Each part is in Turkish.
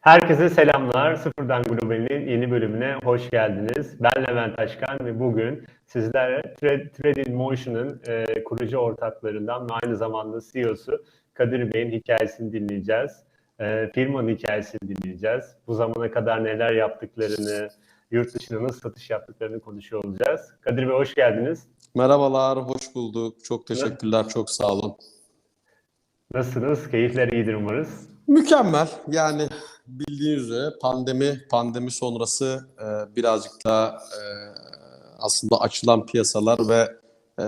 Herkese selamlar. Sıfırdan Global'in yeni bölümüne hoş geldiniz. Ben Levent Taşkan ve bugün sizlere in Motion'ın e, kurucu ortaklarından ve aynı zamanda CEO'su Kadir Bey'in hikayesini dinleyeceğiz. E, firmanın hikayesini dinleyeceğiz. Bu zamana kadar neler yaptıklarını, yurt dışına nasıl satış yaptıklarını konuşuyor olacağız. Kadir Bey hoş geldiniz. Merhabalar, hoş bulduk. Çok teşekkürler, çok sağ olun. Nasılsınız? Keyifler iyidir umarız. Mükemmel. Yani bildiğiniz üzere pandemi, pandemi sonrası e, birazcık daha e, aslında açılan piyasalar ve e,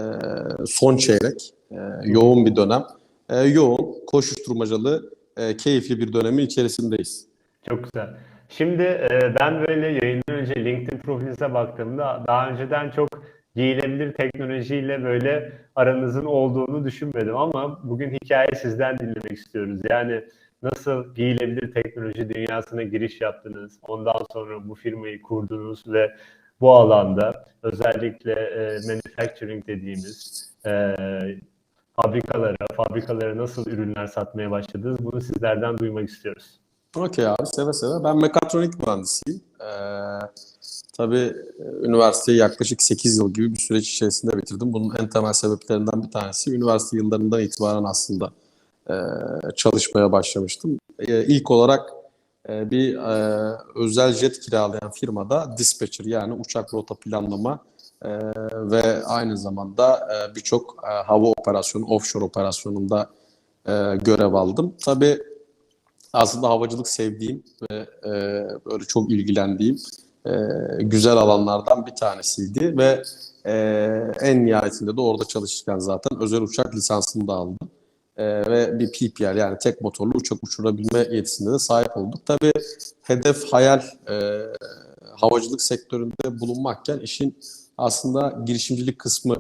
son çeyrek e, yoğun bir dönem. E, yoğun, koşuşturmacalı, e, keyifli bir dönemin içerisindeyiz. Çok güzel. Şimdi e, ben böyle yayından önce LinkedIn profilinize baktığımda daha önceden çok giyilebilir teknolojiyle böyle aranızın olduğunu düşünmedim ama bugün hikaye sizden dinlemek istiyoruz. Yani nasıl giyilebilir teknoloji dünyasına giriş yaptınız, ondan sonra bu firmayı kurdunuz ve bu alanda özellikle e, manufacturing dediğimiz e, fabrikalara, fabrikalara nasıl ürünler satmaya başladınız bunu sizlerden duymak istiyoruz. Okey abi, seve seve. Ben mekatronik mühendisiyim. Ee, tabii e, üniversiteyi yaklaşık 8 yıl gibi bir süreç içerisinde bitirdim. Bunun en temel sebeplerinden bir tanesi üniversite yıllarından itibaren aslında e, çalışmaya başlamıştım. E, ilk olarak e, bir e, özel jet kiralayan firmada dispatcher yani uçak rota planlama e, ve aynı zamanda e, birçok e, hava operasyonu, offshore operasyonunda e, görev aldım. Tabii aslında havacılık sevdiğim ve e, böyle çok ilgilendiğim e, güzel alanlardan bir tanesiydi ve e, en nihayetinde de orada çalışırken zaten özel uçak lisansını da aldım. E, ve bir PPL yani tek motorlu uçak uçurabilme yetisine de sahip olduk. Tabii hedef hayal e, havacılık sektöründe bulunmakken işin aslında girişimcilik kısmı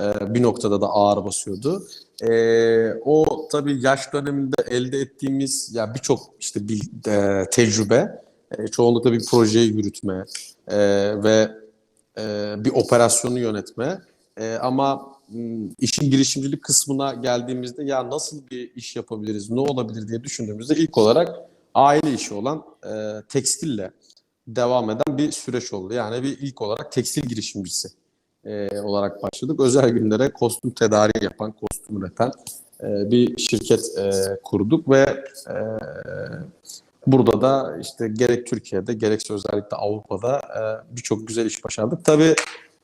e, bir noktada da ağır basıyordu. E, o tabii yaş döneminde elde ettiğimiz ya birçok işte bir e, tecrübe, e, çoğunlukla bir projeyi yürütme e, ve e, bir operasyonu yönetme. E, ama işin girişimcilik kısmına geldiğimizde ya nasıl bir iş yapabiliriz, ne olabilir diye düşündüğümüzde ilk olarak aile işi olan e, tekstille devam eden bir süreç oldu. Yani bir ilk olarak tekstil girişimcisi e, olarak başladık. Özel günlere kostüm tedariği yapan, kostüm üreten e, bir şirket e, kurduk ve e, burada da işte gerek Türkiye'de gerekse özellikle Avrupa'da e, birçok güzel iş başardık. Tabii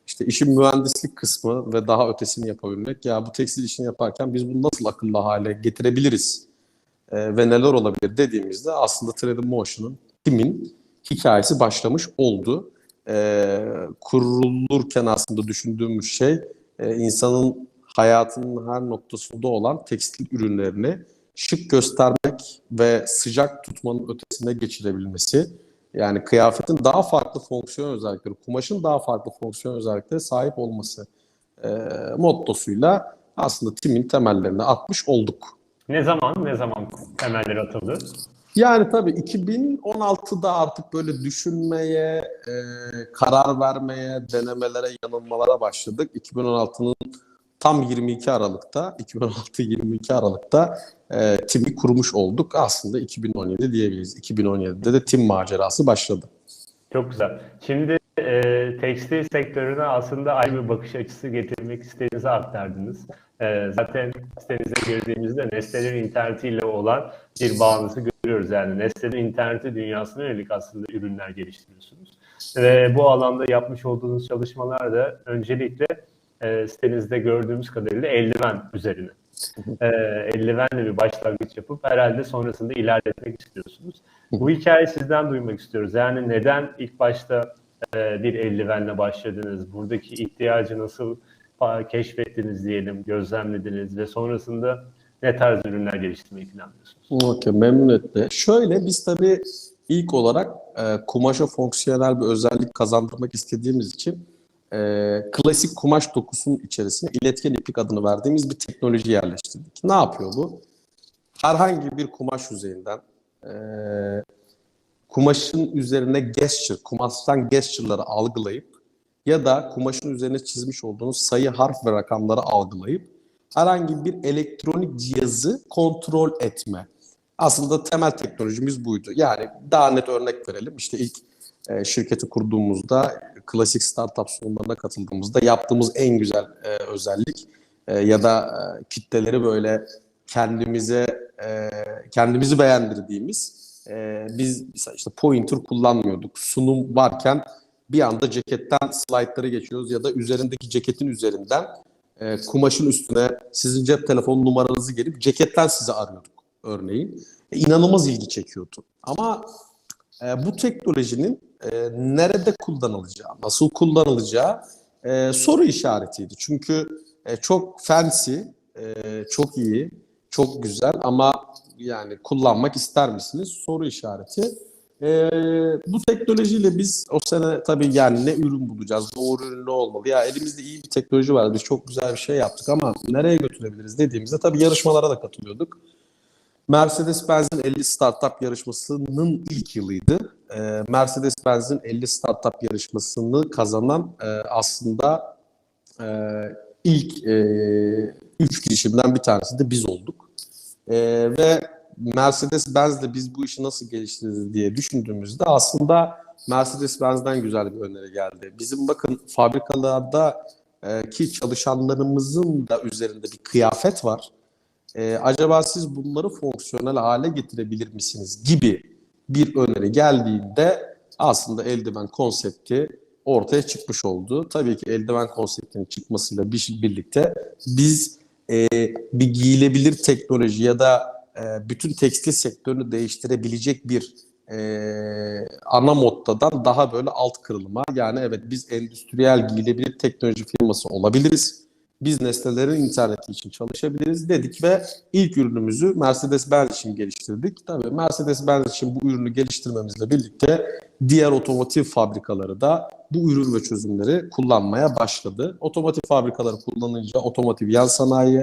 işte işin mühendislik kısmı ve daha ötesini yapabilmek. Ya bu tekstil işini yaparken biz bunu nasıl akıllı hale getirebiliriz e, ve neler olabilir dediğimizde aslında 3D Motion'ın, timin hikayesi başlamış oldu e, kurulurken aslında düşündüğümüz şey e, insanın hayatının her noktasında olan tekstil ürünlerini şık göstermek ve sıcak tutmanın ötesine geçirebilmesi. Yani kıyafetin daha farklı fonksiyon özellikleri, kumaşın daha farklı fonksiyon özellikleri sahip olması e, mottosuyla aslında timin temellerini atmış olduk. Ne zaman, ne zaman temelleri atıldı? Yani tabii 2016'da artık böyle düşünmeye, e, karar vermeye, denemelere, yanılmalara başladık. 2016'nın tam 22 Aralık'ta, 2016-22 Aralık'ta e, TİM'i kurmuş olduk. Aslında 2017 diyebiliriz. 2017'de de TİM macerası başladı. Çok güzel. Şimdi e, tekstil sektörüne aslında ayrı bir bakış açısı getirmek istediğinizi aktardınız. E, zaten sitenize girdiğimizde Nestle'nin internetiyle olan bir bağınızı görüyoruz. Yani Nestle'nin interneti dünyasına yönelik aslında ürünler geliştiriyorsunuz. Ve bu alanda yapmış olduğunuz çalışmalar da öncelikle e, sitenizde gördüğümüz kadarıyla eldiven üzerine. E, eldivenle bir başlangıç yapıp herhalde sonrasında ilerletmek istiyorsunuz. Bu hikayeyi sizden duymak istiyoruz. Yani neden ilk başta e, bir eldivenle başladınız? Buradaki ihtiyacı nasıl keşfettiniz diyelim, gözlemlediniz ve sonrasında ne tarz ürünler geliştirmeyi planlıyorsunuz? Okey, memnuniyetle. Şöyle biz tabii ilk olarak e, kumaşa fonksiyonel bir özellik kazandırmak istediğimiz için e, klasik kumaş dokusunun içerisine iletken iplik adını verdiğimiz bir teknoloji yerleştirdik. Ne yapıyor bu? Herhangi bir kumaş yüzeyinden e, kumaşın üzerine gesture, kumaştan gesture'ları algılayıp ya da kumaşın üzerine çizmiş olduğunuz sayı, harf ve rakamları algılayıp herhangi bir elektronik cihazı kontrol etme Aslında temel teknolojimiz buydu. Yani daha net örnek verelim. İşte ilk e, şirketi kurduğumuzda, klasik startup sunumlarına katıldığımızda yaptığımız en güzel e, özellik e, ya da e, kitleleri böyle kendimize e, kendimizi beğendirdiğimiz e, biz işte pointer kullanmıyorduk. Sunum varken bir anda ceketten slaytları geçiyoruz ya da üzerindeki ceketin üzerinden e, kumaşın üstüne sizin cep telefonu numaranızı gelip ceketten sizi arıyorduk örneğin. E, inanılmaz ilgi çekiyordu. Ama e, bu teknolojinin e, nerede kullanılacağı, nasıl kullanılacağı e, soru işaretiydi. Çünkü e, çok fancy, e, çok iyi, çok güzel ama yani kullanmak ister misiniz? Soru işareti. E, bu teknolojiyle biz o sene tabii yani ne ürün bulacağız, doğru ürün ne olmalı? Ya elimizde iyi bir teknoloji var, biz çok güzel bir şey yaptık ama nereye götürebiliriz dediğimizde tabii yarışmalara da katılıyorduk. Mercedes-Benz'in 50 Startup yarışmasının ilk yılıydı. Ee, Mercedes-Benz'in 50 Startup yarışmasını kazanan e, aslında e, ilk e, üç girişimden bir tanesi de biz olduk. E, ve Mercedes-Benz'le biz bu işi nasıl geliştiririz diye düşündüğümüzde aslında Mercedes-Benz'den güzel bir öneri geldi. Bizim bakın fabrikalarda e, ki çalışanlarımızın da üzerinde bir kıyafet var. Ee, acaba siz bunları fonksiyonel hale getirebilir misiniz gibi bir öneri geldiğinde aslında eldiven konsepti ortaya çıkmış oldu. Tabii ki eldiven konseptinin çıkmasıyla bir, birlikte biz e, bir giyilebilir teknoloji ya da e, bütün tekstil sektörünü değiştirebilecek bir e, ana moddadan daha böyle alt kırılıma yani evet biz endüstriyel giyilebilir teknoloji firması olabiliriz. Biz nesnelerin interneti için çalışabiliriz dedik ve ilk ürünümüzü Mercedes-Benz için geliştirdik. Tabii Mercedes-Benz için bu ürünü geliştirmemizle birlikte diğer otomotiv fabrikaları da bu ürün ve çözümleri kullanmaya başladı. Otomotiv fabrikaları kullanınca otomotiv yan sanayi,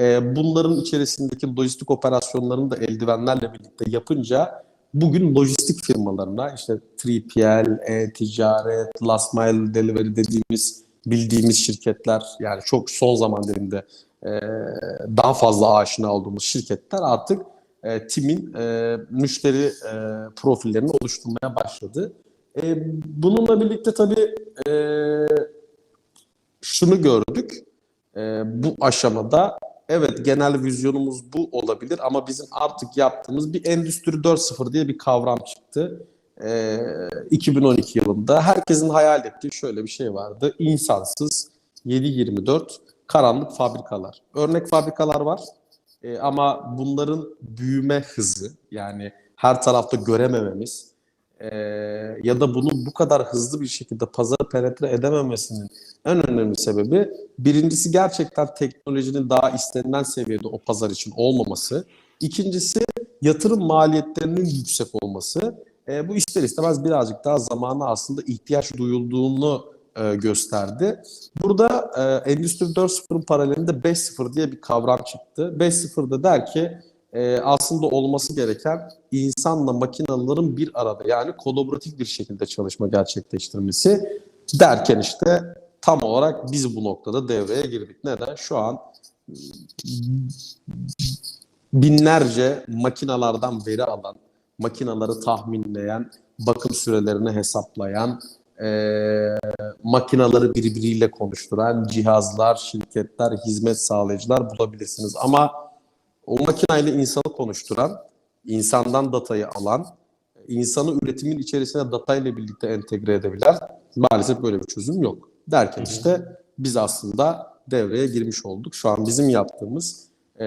e, bunların içerisindeki lojistik operasyonlarını da eldivenlerle birlikte yapınca bugün lojistik firmalarına işte 3PL, e-ticaret, last mile delivery dediğimiz bildiğimiz şirketler yani çok son zaman diliminde e, daha fazla aşina olduğumuz şirketler artık e, TİM'in e, müşteri e, profillerini oluşturmaya başladı. E, bununla birlikte tabii e, şunu gördük e, bu aşamada evet genel vizyonumuz bu olabilir ama bizim artık yaptığımız bir Endüstri 4.0 diye bir kavram çıktı. Ee, 2012 yılında herkesin hayal ettiği şöyle bir şey vardı. İnsansız 7-24 karanlık fabrikalar. Örnek fabrikalar var Ee, ama bunların büyüme hızı yani her tarafta göremememiz ee, ya da bunu bu kadar hızlı bir şekilde pazara penetre edememesinin en önemli sebebi birincisi gerçekten teknolojinin daha istenilen seviyede o pazar için olmaması. İkincisi yatırım maliyetlerinin yüksek olması. E, bu ister istemez birazcık daha zamana aslında ihtiyaç duyulduğunu e, gösterdi. Burada e, Endüstri 4.0'ın paralelinde 5.0 diye bir kavram çıktı. 5.0'da der ki e, aslında olması gereken insanla makinaların bir arada yani kolaboratif bir şekilde çalışma gerçekleştirmesi derken işte tam olarak biz bu noktada devreye girdik. Neden? Şu an binlerce makinalardan veri alan, makinaları tahminleyen, bakım sürelerini hesaplayan, e, makinaları birbiriyle konuşturan cihazlar, şirketler, hizmet sağlayıcılar bulabilirsiniz. Ama o makinayla insanı konuşturan, insandan datayı alan, insanı üretimin içerisine datayla birlikte entegre edebilen maalesef böyle bir çözüm yok. Derken işte biz aslında devreye girmiş olduk. Şu an bizim yaptığımız e,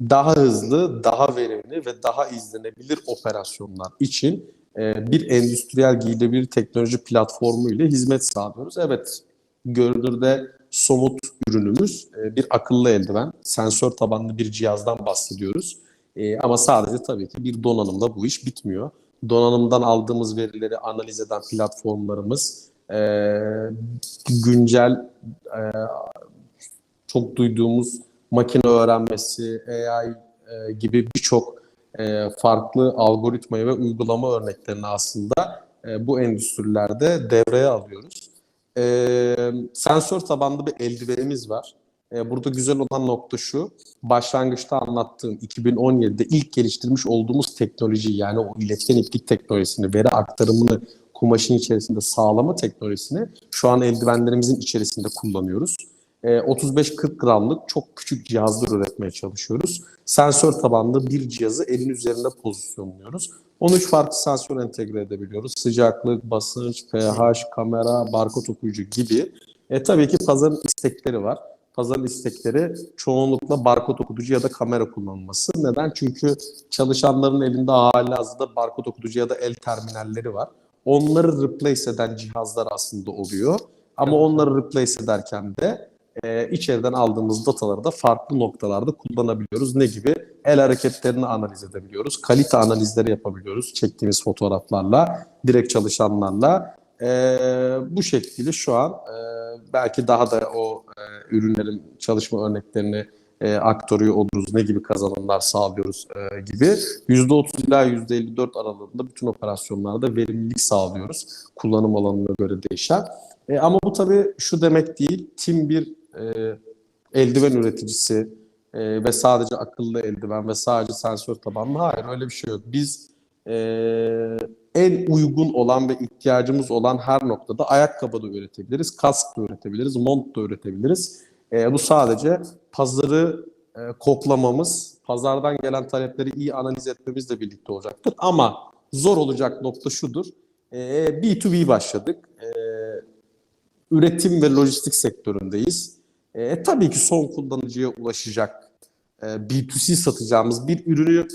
daha hızlı, daha verimli ve daha izlenebilir operasyonlar için e, bir endüstriyel giyilebilir teknoloji platformu ile hizmet sağlıyoruz. Evet, görünürde somut ürünümüz e, bir akıllı eldiven, sensör tabanlı bir cihazdan bahsediyoruz. E, ama sadece tabii ki bir donanımda bu iş bitmiyor. Donanımdan aldığımız verileri analiz eden platformlarımız, e, güncel e, çok duyduğumuz makine öğrenmesi, AI e, gibi birçok e, farklı algoritmayı ve uygulama örneklerini aslında e, bu endüstrilerde devreye alıyoruz. E, sensör tabanlı bir eldivenimiz var. E, burada güzel olan nokta şu. Başlangıçta anlattığım 2017'de ilk geliştirmiş olduğumuz teknoloji yani o iletken iplik teknolojisini, veri aktarımını kumaşın içerisinde sağlama teknolojisini şu an eldivenlerimizin içerisinde kullanıyoruz. E, 35-40 gramlık çok küçük cihazlar üretmeye çalışıyoruz. Sensör tabanlı bir cihazı elin üzerinde pozisyonluyoruz. 13 farklı sensör entegre edebiliyoruz. Sıcaklık, basınç, pH, kamera, barkod okuyucu gibi. E, tabii ki pazarın istekleri var. Pazarın istekleri çoğunlukla barkod okuyucu ya da kamera kullanılması. Neden? Çünkü çalışanların elinde halihazırda barkod okuyucu ya da el terminalleri var. Onları replace eden cihazlar aslında oluyor. Ama onları replace ederken de e, içeriden aldığımız dataları da farklı noktalarda kullanabiliyoruz. Ne gibi? El hareketlerini analiz edebiliyoruz. Kalite analizleri yapabiliyoruz çektiğimiz fotoğraflarla, direkt çalışanlarla. E, bu şekilde şu an e, belki daha da o e, ürünlerin çalışma örneklerini e, aktarıyor oluruz. Ne gibi kazanımlar sağlıyoruz e, gibi. %30 ila %54 aralığında bütün operasyonlarda verimlilik sağlıyoruz. Kullanım alanına göre değişen. E, ama bu tabii şu demek değil. Tim bir e, eldiven üreticisi e, ve sadece akıllı eldiven ve sadece sensör tabanlı. Hayır öyle bir şey yok. Biz e, en uygun olan ve ihtiyacımız olan her noktada ayakkabı da üretebiliriz, kask da üretebiliriz, mont da üretebiliriz. E, bu sadece pazarı e, koklamamız, pazardan gelen talepleri iyi analiz etmemizle birlikte olacaktır. Ama zor olacak nokta şudur. E, B2B başladık. E, üretim ve lojistik sektöründeyiz. E, tabii ki son kullanıcıya ulaşacak e, B2C satacağımız bir ürünü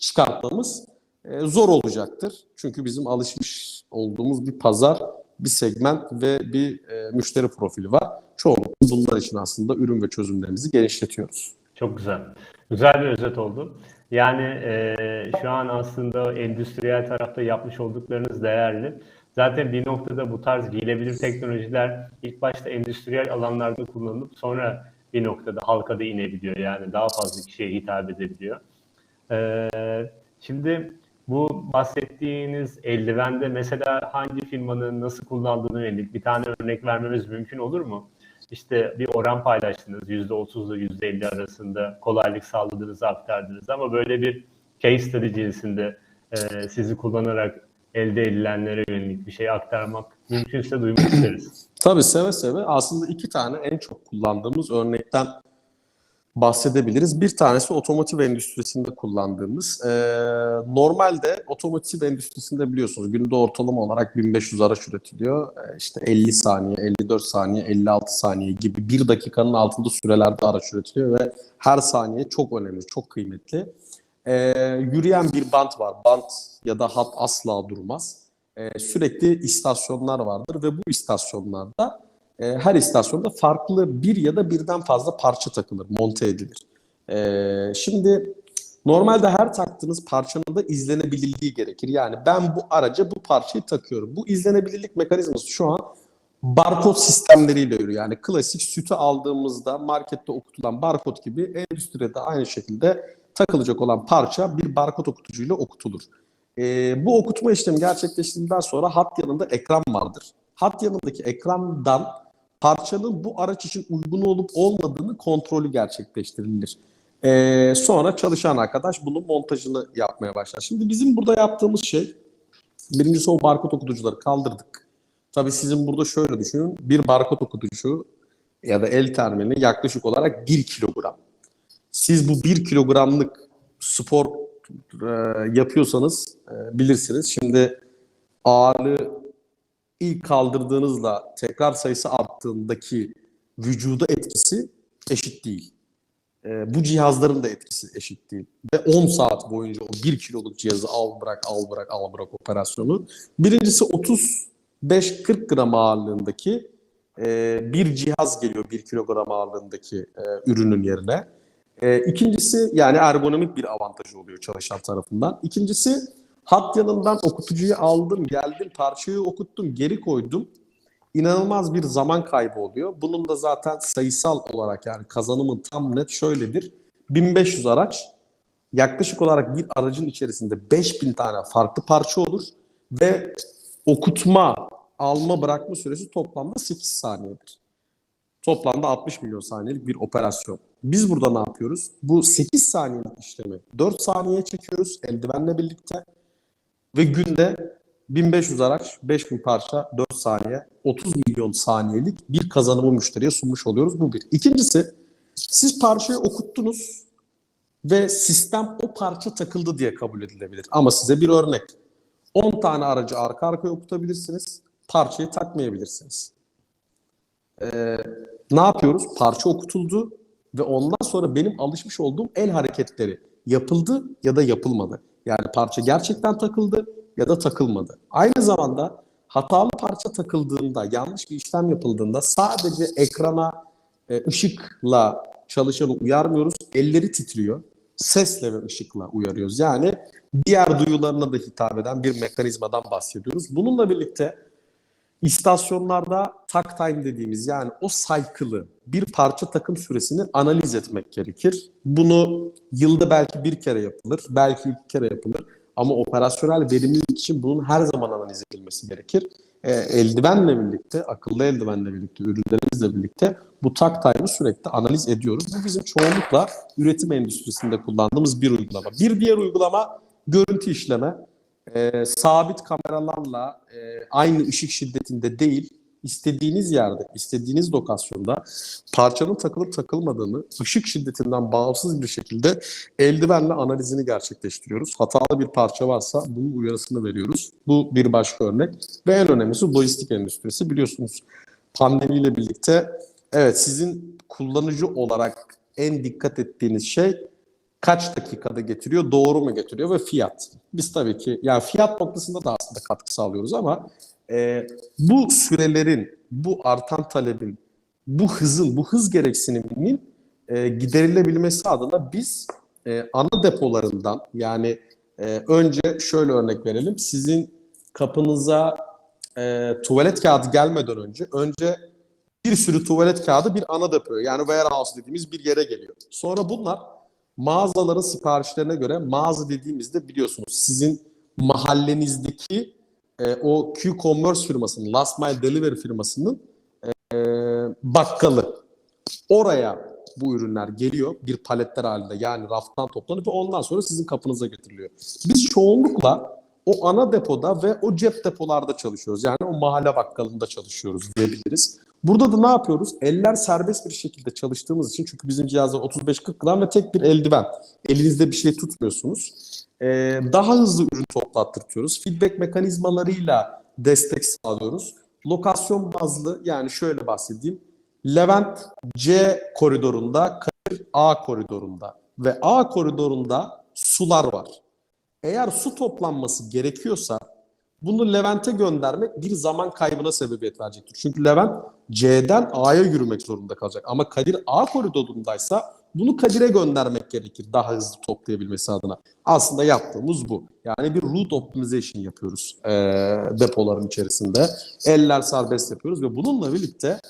çıkartmamız e, zor olacaktır. Çünkü bizim alışmış olduğumuz bir pazar, bir segment ve bir e, müşteri profili var. Çoğunlukla bunlar için aslında ürün ve çözümlerimizi genişletiyoruz. Çok güzel. Güzel bir özet oldu. Yani e, şu an aslında endüstriyel tarafta yapmış olduklarınız değerli. Zaten bir noktada bu tarz giyilebilir teknolojiler ilk başta endüstriyel alanlarda kullanılıp sonra bir noktada halka da inebiliyor. Yani daha fazla kişiye hitap edebiliyor. E, şimdi bu bahsettiğiniz eldivende mesela hangi firmanın nasıl kullandığını yönelik bir tane örnek vermemiz mümkün olur mu? İşte bir oran paylaştınız %30 ile %50 arasında kolaylık sağladığınızı aktardınız ama böyle bir case study cinsinde e, sizi kullanarak elde edilenlere yönelik bir şey aktarmak mümkünse duymak isteriz. Tabii seve seve. Aslında iki tane en çok kullandığımız örnekten bahsedebiliriz. Bir tanesi otomotiv endüstrisinde kullandığımız. Ee, normalde otomotiv endüstrisinde biliyorsunuz günde ortalama olarak 1500 araç üretiliyor. Ee, işte 50 saniye, 54 saniye, 56 saniye gibi bir dakikanın altında sürelerde araç üretiliyor ve her saniye çok önemli, çok kıymetli. Ee, yürüyen bir bant var. Bant ya da hat asla durmaz. Ee, sürekli istasyonlar vardır ve bu istasyonlarda e, her istasyonda farklı bir ya da birden fazla parça takılır, monte edilir. E, şimdi normalde her taktığınız parçanın da izlenebilirliği gerekir. Yani ben bu araca bu parçayı takıyorum. Bu izlenebilirlik mekanizması şu an barkod sistemleriyle yürüyor. Yani klasik sütü aldığımızda markette okutulan barkod gibi endüstride aynı şekilde takılacak olan parça bir barkod okutucuyla okutulur. E, bu okutma işlemi gerçekleştirdikten sonra hat yanında ekran vardır. Hat yanındaki ekrandan parçanın bu araç için uygun olup olmadığını kontrolü gerçekleştirilir. Ee, sonra çalışan arkadaş bunun montajını yapmaya başlar. Şimdi bizim burada yaptığımız şey, birincisi o barkod okutucuları kaldırdık. Tabii sizin burada şöyle düşünün, bir barkod okutucu ya da el terminali yaklaşık olarak 1 kilogram. Siz bu 1 kilogramlık spor e, yapıyorsanız e, bilirsiniz. Şimdi ağırlığı ilk kaldırdığınızla tekrar sayısı arttığındaki vücuda etkisi eşit değil. E, bu cihazların da etkisi eşit değil. Ve 10 saat boyunca o 1 kiloluk cihazı al bırak al bırak al bırak operasyonu. Birincisi 35-40 gram ağırlığındaki e, bir cihaz geliyor 1 kilogram ağırlığındaki e, ürünün yerine. E, ikincisi yani ergonomik bir avantajı oluyor çalışan tarafından. İkincisi Hat yanından okutucuyu aldım, geldim, parçayı okuttum, geri koydum. İnanılmaz bir zaman kaybı oluyor. Bunun da zaten sayısal olarak yani kazanımı tam net şöyledir. 1500 araç yaklaşık olarak bir aracın içerisinde 5000 tane farklı parça olur ve okutma, alma, bırakma süresi toplamda 8 saniyedir. Toplamda 60 milyon saniyelik bir operasyon. Biz burada ne yapıyoruz? Bu 8 saniyelik işlemi 4 saniyeye çekiyoruz eldivenle birlikte ve günde 1500 araç, 5000 parça, 4 saniye, 30 milyon saniyelik bir kazanımı müşteriye sunmuş oluyoruz. Bu bir. İkincisi, siz parçayı okuttunuz ve sistem o parça takıldı diye kabul edilebilir. Ama size bir örnek. 10 tane aracı arka arkaya okutabilirsiniz, parçayı takmayabilirsiniz. Ee, ne yapıyoruz? Parça okutuldu ve ondan sonra benim alışmış olduğum el hareketleri yapıldı ya da yapılmadı. Yani parça gerçekten takıldı ya da takılmadı. Aynı zamanda hatalı parça takıldığında, yanlış bir işlem yapıldığında sadece ekrana e, ışıkla çalışanı uyarmıyoruz. Elleri titriyor. Sesle ve ışıkla uyarıyoruz. Yani diğer duyularına da hitap eden bir mekanizmadan bahsediyoruz. Bununla birlikte İstasyonlarda tak time dediğimiz yani o cycle'ı bir parça takım süresini analiz etmek gerekir. Bunu yılda belki bir kere yapılır, belki iki kere yapılır. Ama operasyonel verimlilik için bunun her zaman analiz edilmesi gerekir. E, eldivenle birlikte, akıllı eldivenle birlikte, ürünlerimizle birlikte bu tak time'ı sürekli analiz ediyoruz. Bu bizim çoğunlukla üretim endüstrisinde kullandığımız bir uygulama. Bir diğer uygulama görüntü işleme e, sabit kameralarla aynı ışık şiddetinde değil, istediğiniz yerde, istediğiniz lokasyonda parçanın takılıp takılmadığını ışık şiddetinden bağımsız bir şekilde eldivenle analizini gerçekleştiriyoruz. Hatalı bir parça varsa bunun uyarısını veriyoruz. Bu bir başka örnek. Ve en önemlisi lojistik endüstrisi. Biliyorsunuz pandemiyle birlikte evet sizin kullanıcı olarak en dikkat ettiğiniz şey kaç dakikada getiriyor, doğru mu getiriyor ve fiyat. Biz tabii ki yani fiyat noktasında da aslında katkı sağlıyoruz ama e, bu sürelerin, bu artan talebin, bu hızın, bu hız gereksiniminin e, giderilebilmesi adına biz e, ana depolarından yani e, önce şöyle örnek verelim. Sizin kapınıza e, tuvalet kağıdı gelmeden önce önce bir sürü tuvalet kağıdı bir ana depoya yani warehouse dediğimiz bir yere geliyor. Sonra bunlar mağazaların siparişlerine göre mağaza dediğimizde biliyorsunuz sizin mahallenizdeki e, o Q-Commerce firmasının, Last Mile Delivery firmasının e, bakkalı. Oraya bu ürünler geliyor bir paletler halinde yani raftan toplanıp ondan sonra sizin kapınıza getiriliyor. Biz çoğunlukla o ana depoda ve o cep depolarda çalışıyoruz. Yani o mahalle bakkalında çalışıyoruz diyebiliriz. Burada da ne yapıyoruz? Eller serbest bir şekilde çalıştığımız için çünkü bizim cihazda 35-40 gram ve tek bir eldiven. Elinizde bir şey tutmuyorsunuz. Ee, daha hızlı ürün toplattırtıyoruz. Feedback mekanizmalarıyla destek sağlıyoruz. Lokasyon bazlı yani şöyle bahsedeyim. Levent C koridorunda, Kadir A koridorunda ve A koridorunda sular var. Eğer su toplanması gerekiyorsa bunu Levent'e göndermek bir zaman kaybına sebebiyet verecektir. Çünkü Levent C'den A'ya yürümek zorunda kalacak. Ama Kadir A koridorundaysa bunu Kadir'e göndermek gerekir daha hızlı toplayabilmesi adına. Aslında yaptığımız bu. Yani bir route optimization yapıyoruz e, depoların içerisinde. Eller serbest yapıyoruz ve bununla birlikte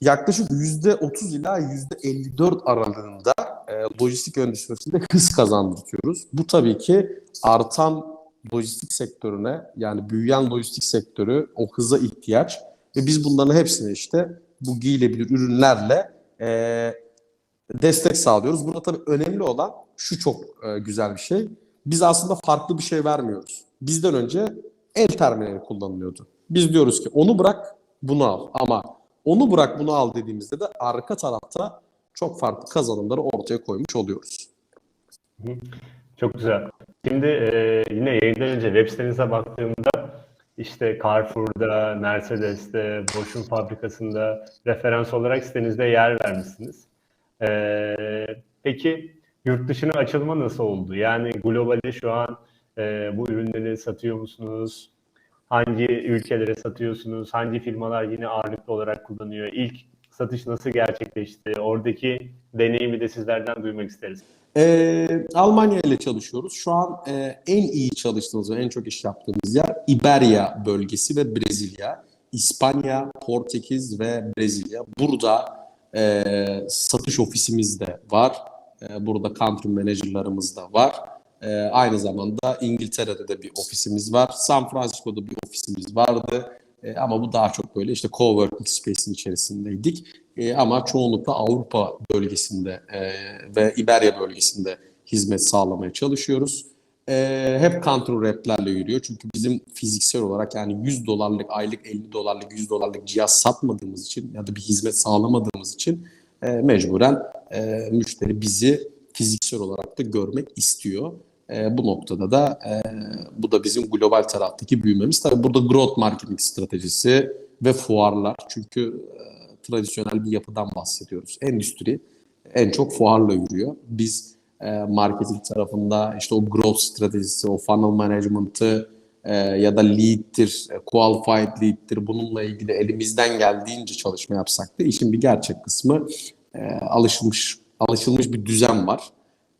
yaklaşık %30 ila %54 aralığında e, lojistik endüstrisinde hız kazandırıyoruz. Bu tabii ki artan lojistik sektörüne yani büyüyen lojistik sektörü o hıza ihtiyaç ve biz bunların hepsini işte bu giyilebilir ürünlerle e, destek sağlıyoruz. Burada tabii önemli olan şu çok e, güzel bir şey. Biz aslında farklı bir şey vermiyoruz. Bizden önce el terminali kullanılıyordu. Biz diyoruz ki onu bırak bunu al ama onu bırak bunu al dediğimizde de arka tarafta çok farklı kazanımları ortaya koymuş oluyoruz. Çok güzel. Şimdi e, yine yayından önce web sitenize baktığımda işte Carrefour'da, Mercedes'te, Bosch'un fabrikasında referans olarak sitenizde yer vermişsiniz. E, peki yurt dışına açılma nasıl oldu? Yani globalde şu an e, bu ürünleri satıyor musunuz? Hangi ülkelere satıyorsunuz? Hangi firmalar yine ağırlıklı olarak kullanıyor? İlk satış nasıl gerçekleşti? Oradaki deneyimi de sizlerden duymak isteriz. Ee, Almanya ile çalışıyoruz. Şu an e, en iyi çalıştığımız ve en çok iş yaptığımız yer İberya bölgesi ve Brezilya. İspanya, Portekiz ve Brezilya. Burada e, satış ofisimiz de var. E, burada country managerlarımız da var. E, aynı zamanda İngiltere'de de bir ofisimiz var. San Francisco'da bir ofisimiz vardı. E, ama bu daha çok böyle işte coworking space'in içerisindeydik. E, ama çoğunlukla Avrupa bölgesinde e, ve İberya bölgesinde hizmet sağlamaya çalışıyoruz. E, hep control rap'lerle yürüyor. Çünkü bizim fiziksel olarak yani 100 dolarlık aylık 50 dolarlık 100 dolarlık cihaz satmadığımız için ya da bir hizmet sağlamadığımız için e, mecburen e, müşteri bizi fiziksel olarak da görmek istiyor. E, bu noktada da e, bu da bizim global taraftaki büyümemiz. Tabii burada growth marketing stratejisi ve fuarlar. Çünkü e, tradisyonel bir yapıdan bahsediyoruz. Endüstri en çok fuarla yürüyor. Biz e, marketing tarafında işte o growth stratejisi, o funnel management'ı e, ya da lead'tir, e, qualified lead'tir bununla ilgili elimizden geldiğince çalışma yapsak da işin bir gerçek kısmı e, alışılmış alışılmış bir düzen var.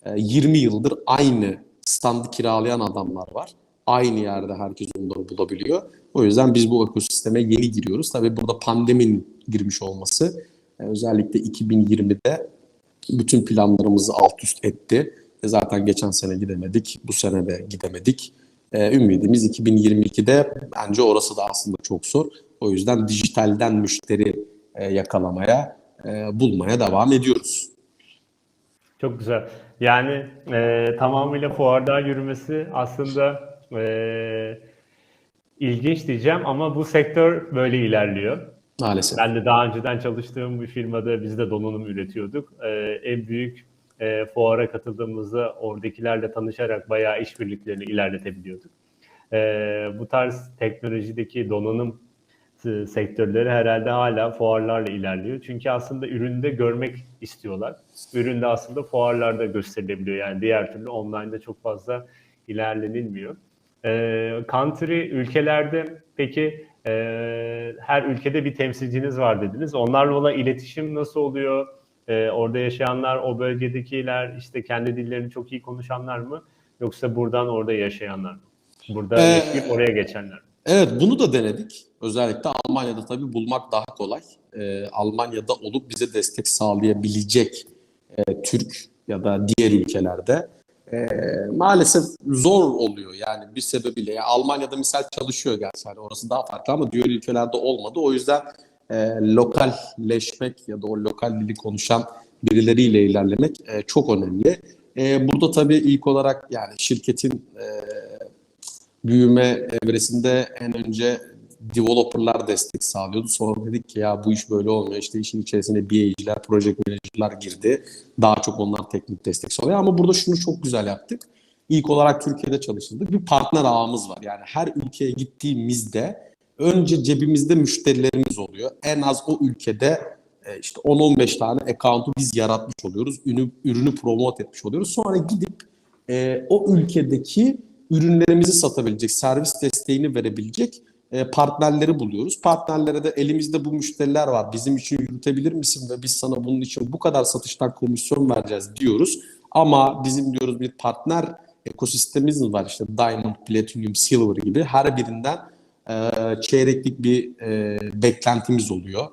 E, 20 yıldır aynı standı kiralayan adamlar var. Aynı yerde herkes onları bulabiliyor. O yüzden biz bu ekosisteme yeni giriyoruz. Tabii burada pandeminin girmiş olması e, özellikle 2020'de bütün planlarımızı alt üst etti. E, zaten geçen sene gidemedik, bu sene de gidemedik. E, ümidimiz 2022'de bence orası da aslında çok zor. O yüzden dijitalden müşteri yakalamaya, bulmaya devam ediyoruz. Çok güzel. Yani e, tamamıyla fuarda yürümesi aslında e, ilginç diyeceğim ama bu sektör böyle ilerliyor. Maalesef. Ben de daha önceden çalıştığım bir firmada biz de donanım üretiyorduk. E, en büyük e, fuara katıldığımızda oradakilerle tanışarak bayağı işbirliklerini ilerletebiliyorduk. E, bu tarz teknolojideki donanım sektörleri herhalde hala fuarlarla ilerliyor. Çünkü aslında üründe görmek istiyorlar. Üründe aslında fuarlarda gösterilebiliyor. Yani diğer türlü online'da çok fazla ilerlenilmiyor. E, country ülkelerde peki e, her ülkede bir temsilciniz var dediniz. Onlarla olan iletişim nasıl oluyor? E, orada yaşayanlar, o bölgedekiler işte kendi dillerini çok iyi konuşanlar mı? Yoksa buradan orada yaşayanlar mı? Burada Ee, yaşayıp oraya geçenler mi? Evet bunu da denedik. Özellikle Almanya'da tabii bulmak daha kolay. Ee, Almanya'da olup bize destek sağlayabilecek e, Türk ya da diğer ülkelerde e, maalesef zor oluyor yani bir sebebiyle. Yani Almanya'da misal çalışıyor gerçi hani orası daha farklı ama diğer ülkelerde olmadı. O yüzden e, lokalleşmek ya da o lokal dili konuşan birileriyle ilerlemek e, çok önemli. E, burada tabii ilk olarak yani şirketin e, büyüme evresinde en önce developerlar destek sağlıyordu. Sonra dedik ki ya bu iş böyle olmuyor. İşte işin içerisine BA'ciler, project manager'lar girdi. Daha çok onlar teknik destek sağlıyor. Ama burada şunu çok güzel yaptık. İlk olarak Türkiye'de çalıştırdık. Bir partner ağımız var. Yani her ülkeye gittiğimizde önce cebimizde müşterilerimiz oluyor. En az o ülkede e, işte 10-15 tane account'u biz yaratmış oluyoruz. Ürünü, ürünü promote etmiş oluyoruz. Sonra gidip e, o ülkedeki ürünlerimizi satabilecek, servis desteğini verebilecek e, partnerleri buluyoruz. Partnerlere de elimizde bu müşteriler var. Bizim için yürütebilir misin ve biz sana bunun için bu kadar satıştan komisyon vereceğiz diyoruz. Ama bizim diyoruz bir partner ekosistemimiz var işte Diamond, Platinum, Silver gibi her birinden e, çeyreklik bir e, beklentimiz oluyor.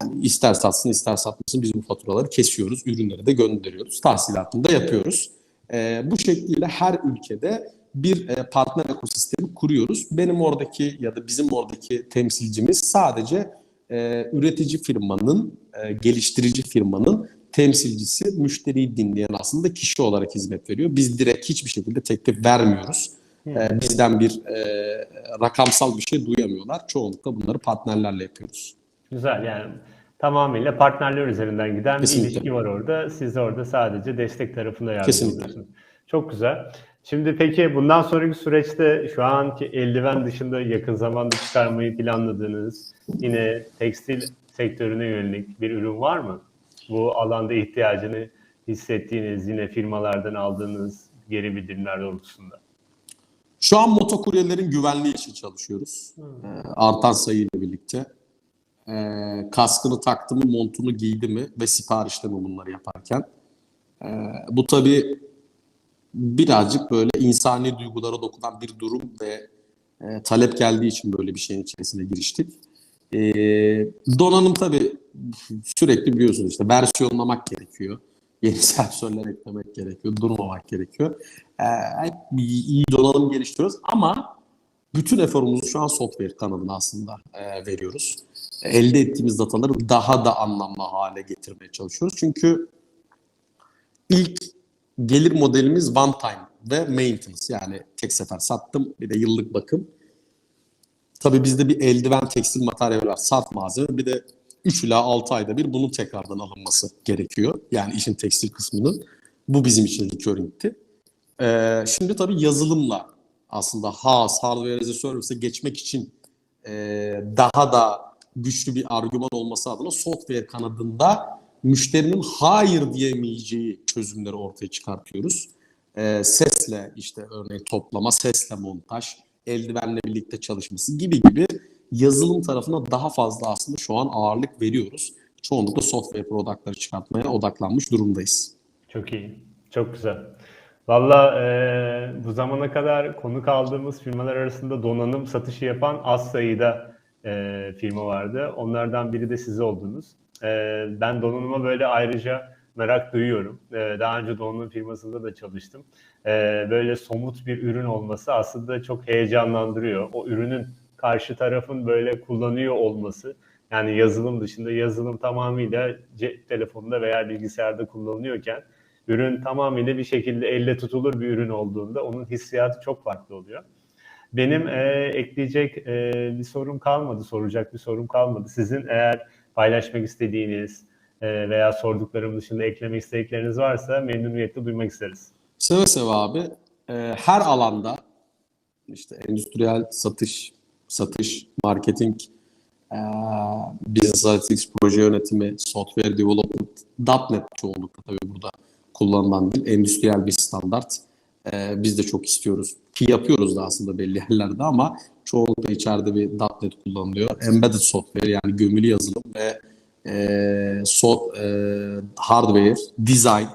Yani ister satsın ister satmasın biz bu faturaları kesiyoruz, ürünleri de gönderiyoruz, tahsilatını da yapıyoruz. E, bu şekliyle her ülkede bir e, partner ekosistemi kuruyoruz. Benim oradaki ya da bizim oradaki temsilcimiz sadece e, üretici firmanın, e, geliştirici firmanın temsilcisi, müşteriyi dinleyen aslında kişi olarak hizmet veriyor. Biz direkt hiçbir şekilde teklif vermiyoruz. E, bizden bir e, rakamsal bir şey duyamıyorlar. Çoğunlukla bunları partnerlerle yapıyoruz. Güzel yani tamamıyla partnerler üzerinden giden Kesinlikle. bir ilişki var orada. Siz orada sadece destek tarafında yardım Kesinlikle. Çok güzel. Şimdi peki bundan sonraki süreçte şu anki eldiven dışında yakın zamanda çıkarmayı planladığınız yine tekstil sektörüne yönelik bir ürün var mı? Bu alanda ihtiyacını hissettiğiniz yine firmalardan aldığınız geri bildirimler doğrultusunda. Şu an motokuryelerin güvenliği için çalışıyoruz. Ee, artan sayıyla birlikte. Ee, kaskını taktı mı, montunu giydi mi ve siparişte mi bunları yaparken. Ee, bu tabii birazcık böyle insani duygulara dokunan bir durum ve e, talep geldiği için böyle bir şeyin içerisine giriştik. Ee, donanım tabii sürekli biliyorsunuz işte versiyonlamak gerekiyor. Yeni sensörler eklemek gerekiyor, durmamak gerekiyor. Hep iyi donanım geliştiriyoruz ama bütün eforumuzu şu an software kanadına aslında e, veriyoruz. Elde ettiğimiz dataları daha da anlamlı hale getirmeye çalışıyoruz. Çünkü ilk gelir modelimiz one time ve maintenance yani tek sefer sattım bir de yıllık bakım. Tabii bizde bir eldiven tekstil materyali var, sert malzeme. Bir de 3 ila 6 ayda bir bunun tekrardan alınması gerekiyor. Yani işin tekstil kısmının. Bu bizim için recurring'ti. Ee, şimdi tabii yazılımla aslında HAS, Hardware as a Service'e geçmek için e, daha da güçlü bir argüman olması adına software kanadında müşterinin hayır diyemeyeceği çözümleri ortaya çıkartıyoruz. Ee, sesle işte örneğin toplama, sesle montaj, eldivenle birlikte çalışması gibi gibi yazılım tarafına daha fazla aslında şu an ağırlık veriyoruz. Çoğunlukla software product'ları çıkartmaya odaklanmış durumdayız. Çok iyi. Çok güzel. Valla e, bu zamana kadar konuk aldığımız firmalar arasında donanım satışı yapan az sayıda e, firma vardı. Onlardan biri de siz oldunuz. E, ben donanıma böyle ayrıca merak duyuyorum. E, daha önce donanım firmasında da çalıştım. E, böyle somut bir ürün olması aslında çok heyecanlandırıyor. O ürünün karşı tarafın böyle kullanıyor olması yani yazılım dışında yazılım tamamıyla cep telefonunda veya bilgisayarda kullanılıyorken ürün tamamıyla bir şekilde elle tutulur bir ürün olduğunda onun hissiyatı çok farklı oluyor. Benim e, ekleyecek e, bir sorum kalmadı, soracak bir sorum kalmadı. Sizin eğer paylaşmak istediğiniz e, veya sorduklarım dışında eklemek istedikleriniz varsa memnuniyetle duymak isteriz. Seve seve abi e, her alanda işte endüstriyel satış, satış, marketing, e, business analytics, proje yönetimi, software development, .NET çoğunlukla tabii burada kullanılan dil. Endüstriyel bir standart. E, biz de çok istiyoruz ki yapıyoruz da aslında belli yerlerde ama çoğunlukla içeride bir .NET kullanılıyor. Embedded software yani gömülü yazılım ve e, so, e, hardware, design,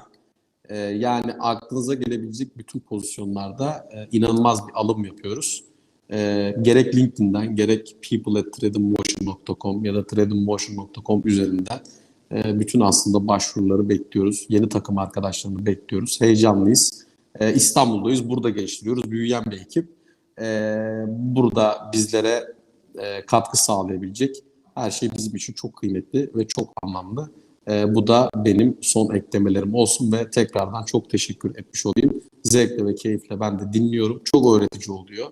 ee, yani aklınıza gelebilecek bütün pozisyonlarda e, inanılmaz bir alım yapıyoruz. Ee, gerek LinkedIn'den, gerek people@trademotion.com ya da trademotion.com üzerinden e, bütün aslında başvuruları bekliyoruz. Yeni takım arkadaşlarını bekliyoruz. Heyecanlıyız. Ee, İstanbul'dayız. Burada geliştiriyoruz. Büyüyen bir ekip. Ee, burada bizlere e, katkı sağlayabilecek her şey bizim için çok kıymetli ve çok anlamlı. E, bu da benim son eklemelerim olsun ve tekrardan çok teşekkür etmiş olayım. Zevkle ve keyifle ben de dinliyorum. Çok öğretici oluyor.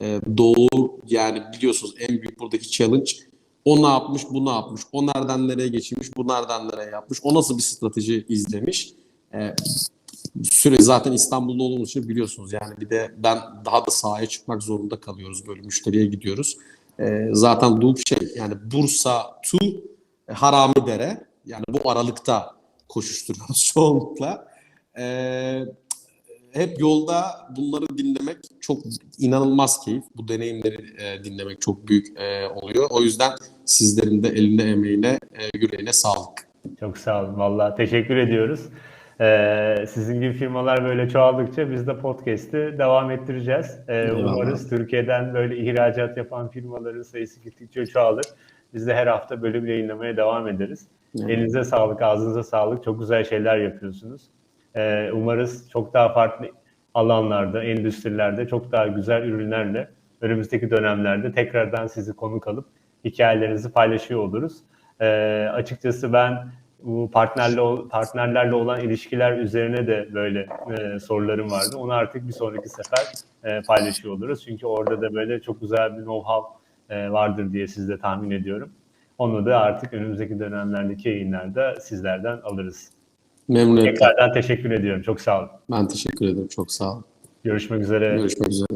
E, doğu yani biliyorsunuz en büyük buradaki challenge o ne yapmış, bu ne yapmış, o nereden nereye geçirmiş, bu nereden nereye yapmış, o nasıl bir strateji izlemiş. E, süre zaten İstanbul'da olduğumuz için biliyorsunuz yani bir de ben daha da sahaya çıkmak zorunda kalıyoruz böyle müşteriye gidiyoruz. E, zaten loop şey yani Bursa to Haramidere yani bu aralıkta koşuşturuyoruz çoğunlukla. Ee, hep yolda bunları dinlemek çok inanılmaz keyif. Bu deneyimleri e, dinlemek çok büyük e, oluyor. O yüzden sizlerin de eline emeğine, e, yüreğine sağlık. Çok sağ olun. Valla teşekkür ediyoruz. Ee, sizin gibi firmalar böyle çoğaldıkça biz de podcast'i devam ettireceğiz. Ee, Eyvallah. umarız Türkiye'den böyle ihracat yapan firmaların sayısı gittikçe çoğalır. Biz de her hafta bölüm yayınlamaya devam ederiz. Evet. Elinize sağlık, ağzınıza sağlık. Çok güzel şeyler yapıyorsunuz. Ee, umarız çok daha farklı alanlarda, endüstrilerde çok daha güzel ürünlerle önümüzdeki dönemlerde tekrardan sizi konuk alıp hikayelerinizi paylaşıyor oluruz. Ee, açıkçası ben bu partnerle partnerlerle olan ilişkiler üzerine de böyle e, sorularım vardı. Onu artık bir sonraki sefer e, paylaşıyor oluruz. Çünkü orada da böyle çok güzel bir know-how e, vardır diye siz de tahmin ediyorum. Onu da artık önümüzdeki dönemlerdeki yayınlarda sizlerden alırız. Memnuniyetle. Tekrardan teşekkür ediyorum. Çok sağ olun. Ben teşekkür ederim. Çok sağ olun. Görüşmek üzere. Görüşmek üzere.